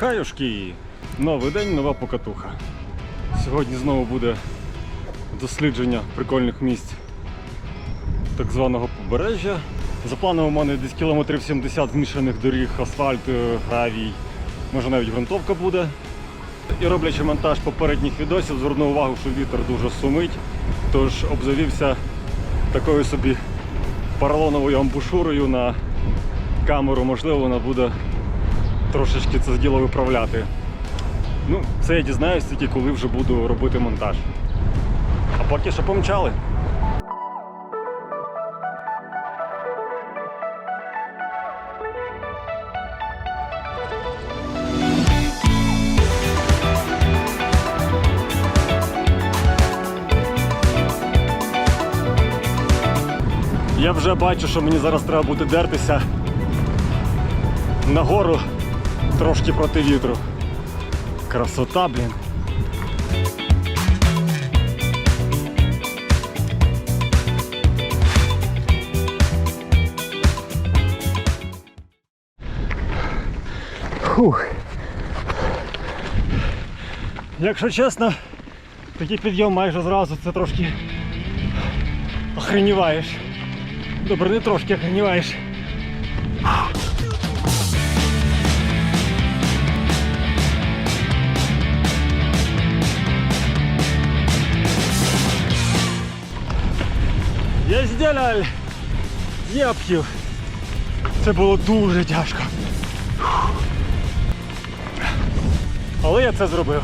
Хаюшки! Новий день, нова покатуха. Сьогодні знову буде дослідження прикольних місць так званого побережжя. За планом у мене десь кілометрів 70 змішаних доріг, асфальт, е, гравій, може навіть ґрунтовка буде. І роблячи монтаж попередніх відосів, звернув увагу, що вітер дуже сумить, тож обзавівся такою собі поролоновою амбушурою на камеру, можливо, вона буде трошечки це діло виправляти. Ну, це я дізнаюсь тільки коли вже буду робити монтаж. А поки що помчали. Я вже бачу, що мені зараз треба буде дертися нагору трошки проти вітру. Красота, блін. Фух. Якщо чесно, такий підйом майже зразу це трошки охреніваєш. Добре, не трошки охреніваєш. Я зділяв! Єпхів! Це було дуже тяжко. Але я це зробив.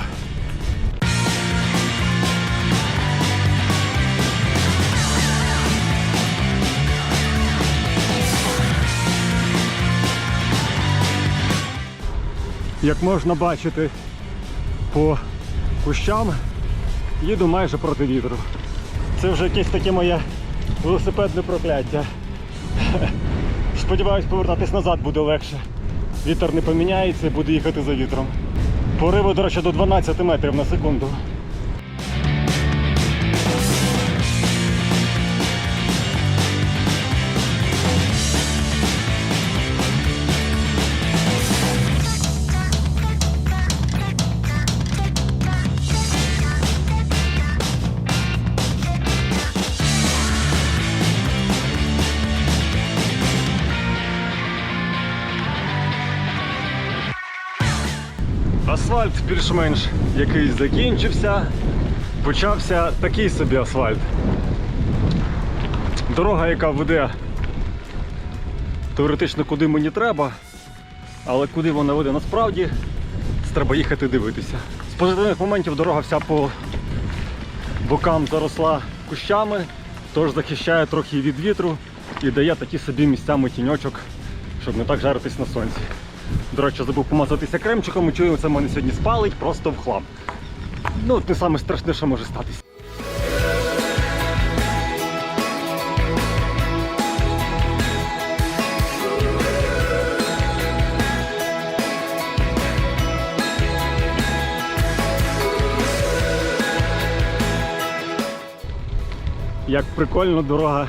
Як можна бачити по кущам, їду майже проти вітру. Це вже якесь таке моє велосипедне прокляття. Сподіваюсь, повертатись назад буде легше. Вітер не поміняється і буде їхати за вітром. Пориви, до речі, до 12 метрів на секунду. Асфальт більш-менш якийсь закінчився. Почався такий собі асфальт. Дорога, яка веде теоретично куди мені треба, але куди вона веде насправді, це треба їхати дивитися. З позитивних моментів дорога вся по бокам заросла кущами, тож захищає трохи від вітру і дає такі собі місцями тіньочок, щоб не так жаритись на сонці. До речі, забув помазатися кремчиком і чую, це мене сьогодні спалить просто в хлам. Ну, не саме страшне, що може статися. Як прикольно дорога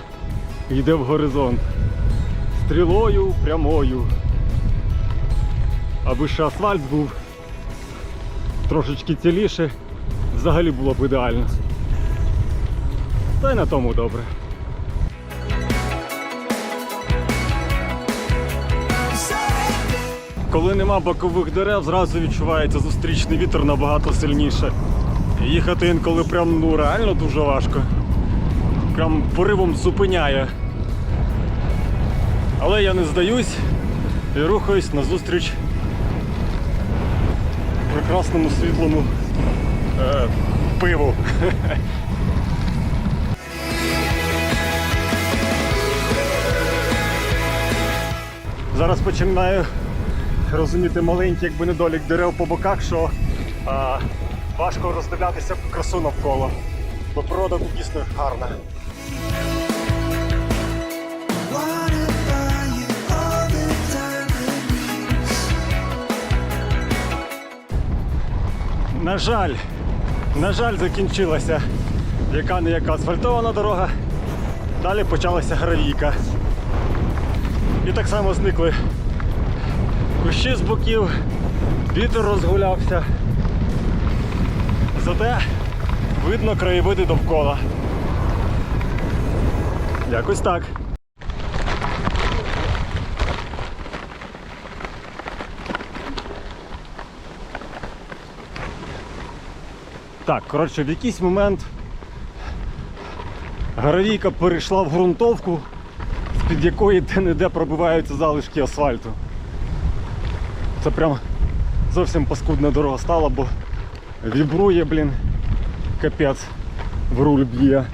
йде в горизонт. Стрілою прямою. Аби ще асфальт був трошечки ціліше, взагалі було б ідеально. Та й на тому добре. Коли нема бокових дерев, зразу відчувається зустрічний вітер набагато сильніше. Їхати інколи прям ну реально дуже важко. Прям поривом зупиняє. Але я не здаюсь і рухаюсь назустріч прекрасному світлому е, пиву. Зараз починаю розуміти маленький якби недолік дерев по боках, що а, важко роздивлятися красу навколо. Бо природа тут дійсно гарна. На жаль, на жаль, закінчилася яка не яка асфальтована дорога. Далі почалася гравійка. І так само зникли кущі з боків, Вітер розгулявся. Зате видно краєвиди довкола. Якось так. Так, коротше, в якийсь момент гравійка перейшла в ґрунтовку, з-під якої де-не-де пробиваються залишки асфальту. Це прям зовсім паскудна дорога стала, бо вібрує, блін, капець, в руль б'є.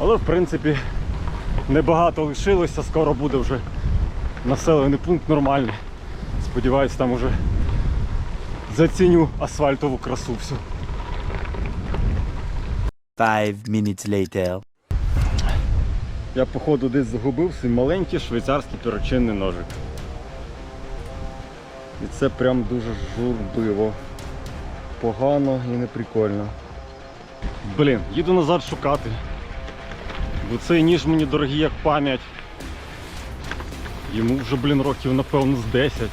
Але в принципі небагато лишилося, скоро буде вже населений пункт нормальний. Сподіваюсь, там уже заціню асфальтову красу всю. Five minutes later. Я походу десь загубив свій маленький швейцарський перочинний ножик. І це прям дуже журбиво. Погано і неприкольно. Блін, їду назад шукати. Бо цей ніж мені дорогий як пам'ять. Йому вже, блін, років напевно з 10.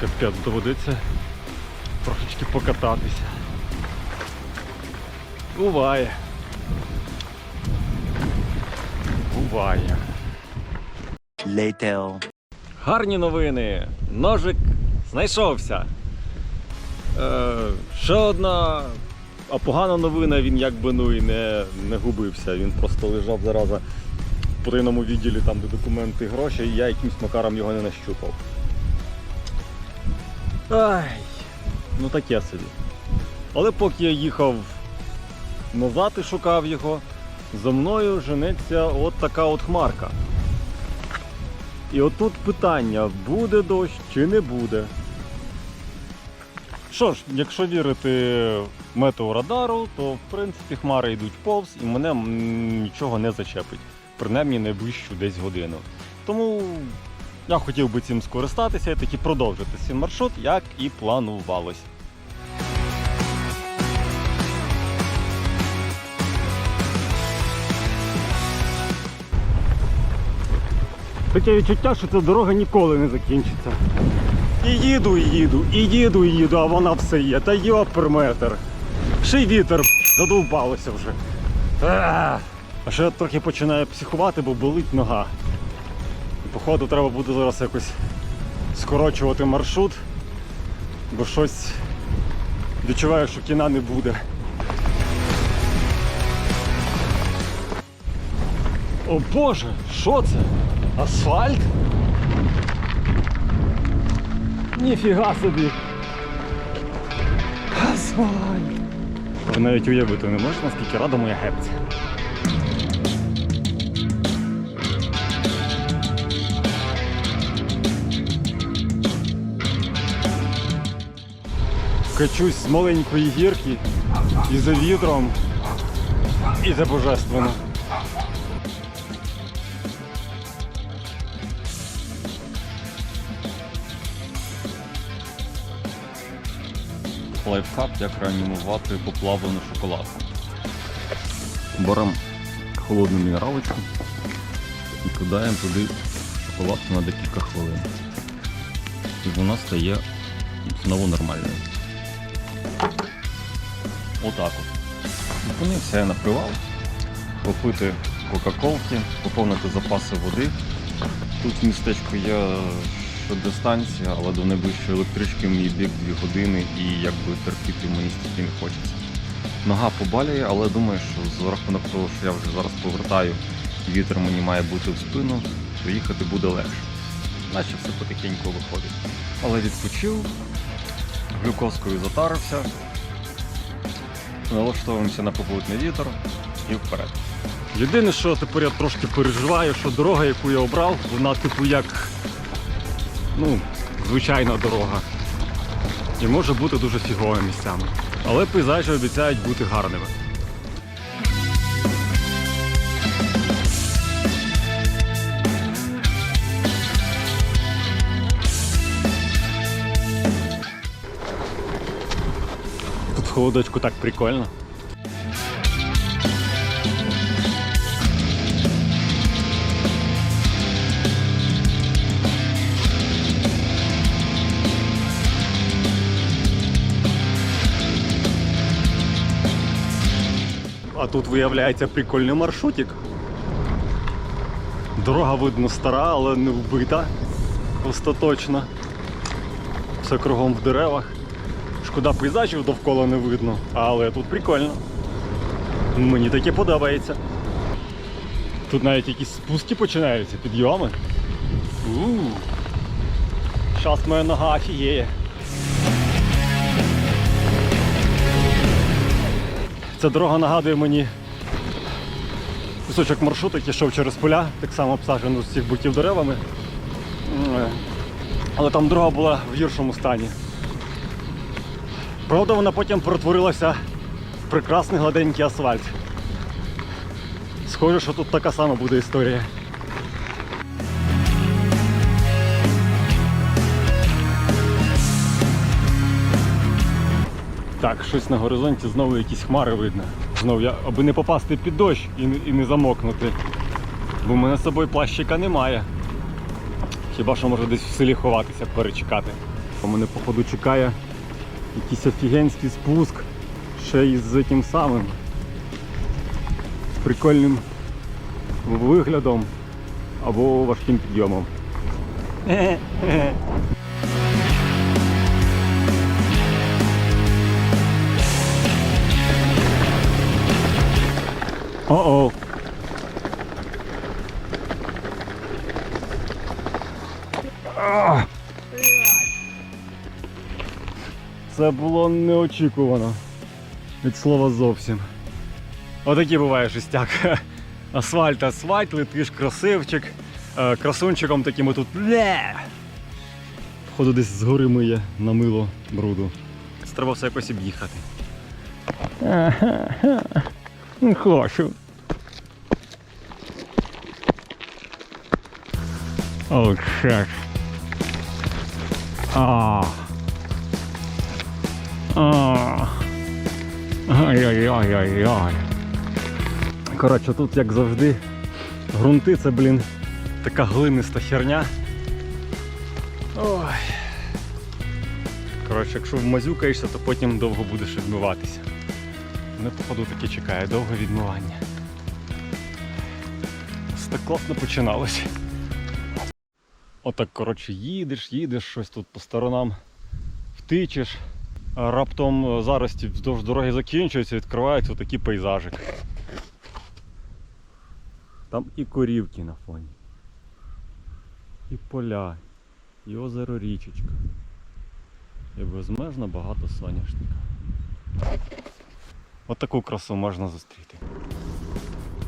Капець, доведеться трошечки покататися. Буває. Буває. Later. Гарні новини. Ножик знайшовся. Е, ще одна, а погана новина, він якби ну і не, не губився. Він просто лежав зараза в потайному відділі, там, де документи гроші, і я якимсь макаром його не нащупав. Ай, ну таке собі. Але поки я їхав назад і шукав його, за мною женеться от така от хмарка. І отут питання, буде дощ чи не буде. Що ж, якщо вірити метеорадару, то в принципі хмари йдуть повз і мене нічого не зачепить. Принаймні найближчу десь годину. Тому я хотів би цим скористатися і таки продовжити свій маршрут, як і планувалось. Таке відчуття, що ця дорога ніколи не закінчиться. І їду, і їду, і їду, і їду, а вона все є. Та йоперметр. Ще й вітер задовбалося вже. А ще я трохи починаю психувати, бо болить нога. Походу треба буде зараз якось скорочувати маршрут, бо щось відчуваю, що кіна не буде. О Боже, що це? Асфальт? Ніфіга собі. Асфальт. Ви навіть уявити не можете, наскільки рада моя гепця. Качусь з маленької гірки і за вітром, і за божественно. лайфхак, як реанімувати поплавлену шоколадку. Беремо холодну мінералочку і кидаємо туди шоколадку на декілька хвилин. І вона стає знову нормальною. Отак от. Зупинився я на привал, попити кока-колки, поповнити запаси води. Тут в містечку є щодо станції, але до найближчої електрички мій бік 2 години і якби терпіти мені стільки не хочеться. Нога побалює, але думаю, що за рахунок того, що я вже зараз повертаю, вітер мені має бути в спину, то їхати буде легше. Наче все потихеньку виходить. Але відпочив, глюкозкою затарився, налаштовуємося на попутний вітер і вперед. Єдине, що тепер я трошки переживаю, що дорога, яку я обрав, вона типу як ну, звичайна дорога. І може бути дуже фіговими місцями. Але пейзажі обіцяють бути гарними. маленьку так прикольно. А тут виявляється прикольний маршрутик. Дорога видно стара, але не вбита остаточно. Все кругом в деревах. Шкода пейзажів довкола не видно, але тут прикольно. Мені таке подобається. Тут навіть якісь спуски починаються, підйоми. Ууу. Щас моя нога офігіє. Ця дорога нагадує мені кусочок маршруту, який йшов через поля, так само обсаджено з всіх боків деревами. Але там дорога була в гіршому стані. Правда, вона потім перетворилася в прекрасний гладенький асфальт. Схоже, що тут така сама буде історія. Так, щось на горизонті знову якісь хмари видно. Знову я, аби не попасти під дощ і, і не замокнути. Бо в мене з собою плащика немає. Хіба що може десь в селі ховатися, перечекати. У мене походу чекає якийсь офігенський спуск ще із тим самим. Прикольним виглядом або важким підйомом. О-о. Це було неочікувано. Від слова зовсім. Отакий буває жестяк. Асфальт, асфальт, летиш красивчик. Е, Красунчиком таким отут. Ле! Походу десь згори миє на мило бруду. Треба все якось об'їхати. Не хочу. О, чек. А. Ай-яй-яй-яй-яй. Коротше, тут, як завжди, грунти це, блін, така глиниста херня. Ой. Коротше, якщо вмазюкаєшся, то потім довго будеш відмиватися. Мене, походу, таки чекає довге відмивання. Все так класно починалося. Отак, коротше, їдеш, їдеш, щось тут по сторонам втичеш. Раптом е, зарості вздовж дороги закінчуються, відкриваються такі пейзажик. Там і корівки на фоні. І поля, і озеро річечка. І безмежно багато соняшника. От таку красу можна зустріти.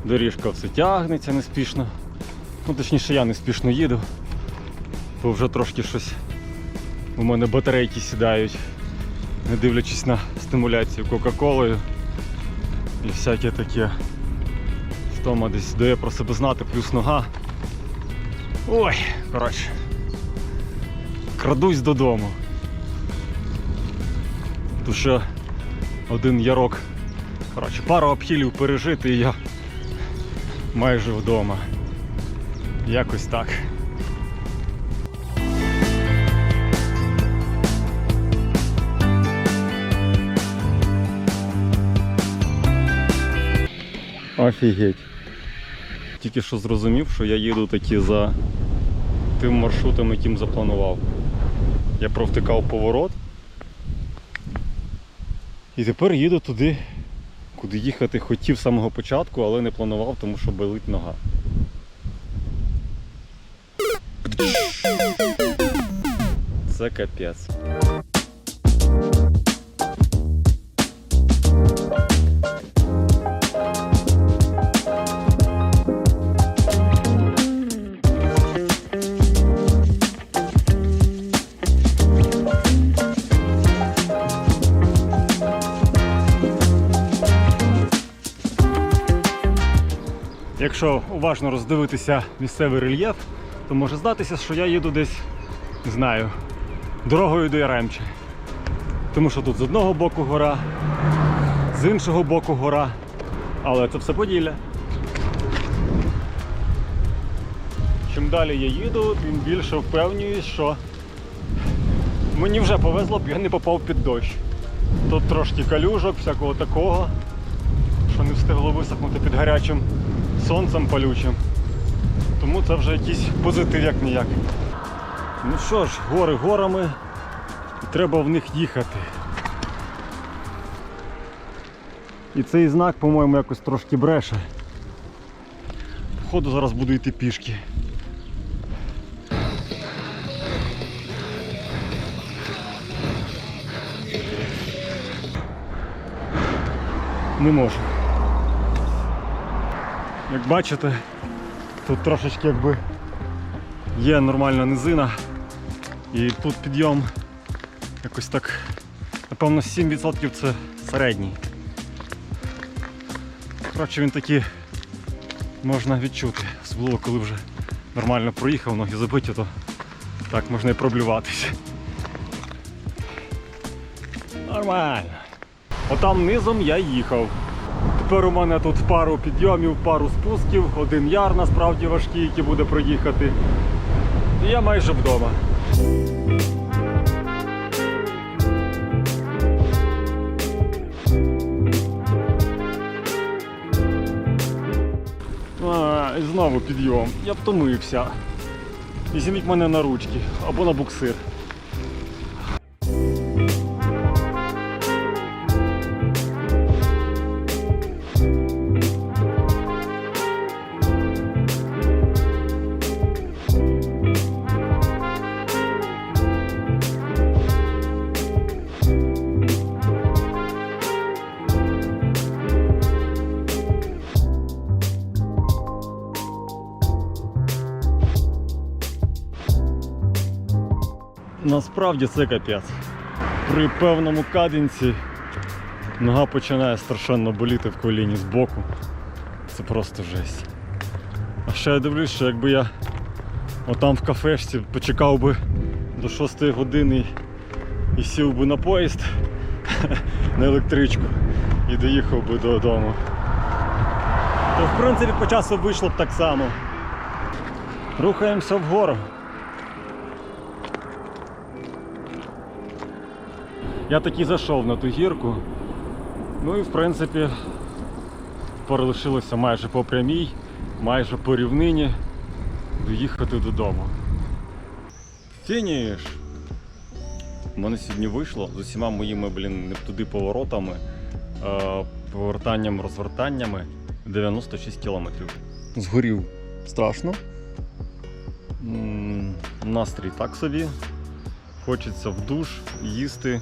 Доріжка все тягнеться неспішно. Ну, точніше, я неспішно їду, бо вже трошки щось у мене батарейки сідають, не дивлячись на стимуляцію Кока-Колою і всяке таке. Втома десь дає про себе знати, плюс нога. Ой, коротше. Крадусь додому. Тут ще один ярок. Коротше, пару обхилів пережити і я майже вдома. Якось так. Офігеть. Тільки що зрозумів, що я їду таки за тим маршрутом, яким запланував. Я провтикав поворот. І тепер їду туди, куди їхати хотів з самого початку, але не планував, тому що болить нога. Це капець. Якщо уважно роздивитися місцевий рельєф, то може здатися, що я їду десь, не знаю, дорогою до Яремче. Тому що тут з одного боку гора, з іншого боку гора, але це все Поділля. Чим далі я їду, тим більше впевнююсь, що мені вже повезло б я не попав під дощ. Тут трошки калюжок, всякого такого, що не встигло висохнути під гарячим сонцем палючим. Тому це вже якийсь позитив як ніяк. Ну що ж, гори горами, і треба в них їхати. І цей знак, по-моєму, якось трошки бреше. Походу зараз буду йти пішки. Не можу. Як бачите, тут трошечки якби є нормальна низина. І тут підйом якось так, напевно, 7% це середній. Коротше, він такий можна відчути, особливо коли вже нормально проїхав, ноги забиті, то так можна і проблюватися. Нормально. Отам низом я їхав. Тепер у мене тут пару підйомів, пару спусків, один яр насправді важкий, який буде проїхати. І я майже вдома. А, знову підйом. Я втомився. Візьміть мене на ручки або на буксир. Насправді це капець. При певному каденці нога починає страшенно боліти в коліні з боку. Це просто жесть. А ще я дивлюсь, що якби я отам в кафешці почекав би до 6 години і сів би на поїзд на електричку і доїхав би додому. То в принципі по часу вийшло б так само. Рухаємося вгору. Я таки зайшов на ту гірку. Ну і в принципі перелишилося майже по прямій, майже по рівнині доїхати додому. Фініш! У мене сьогодні вийшло з усіма моїми, блін, не туди поворотами, повертанням, розвертаннями 96 кілометрів. Згорів страшно. М, Настрій так собі. Хочеться в душ, їсти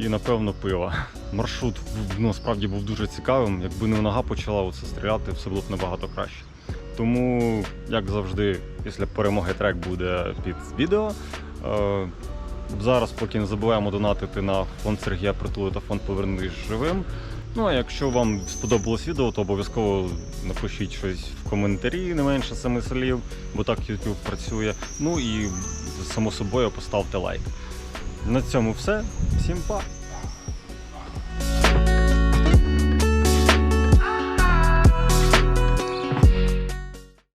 і, напевно, пива. Маршрут насправді був дуже цікавим. Якби не нога почала оце стріляти, все було б набагато краще. Тому, як завжди, після перемоги трек буде під відео. Е, зараз поки не забуваємо донатити на фонд Сергія Притули та фонд Повернись живим. Ну а якщо вам сподобалось відео, то обов'язково напишіть щось в коментарі, не менше семи слів, бо так YouTube працює. Ну і само собою поставте лайк. На цьому все. Всім па!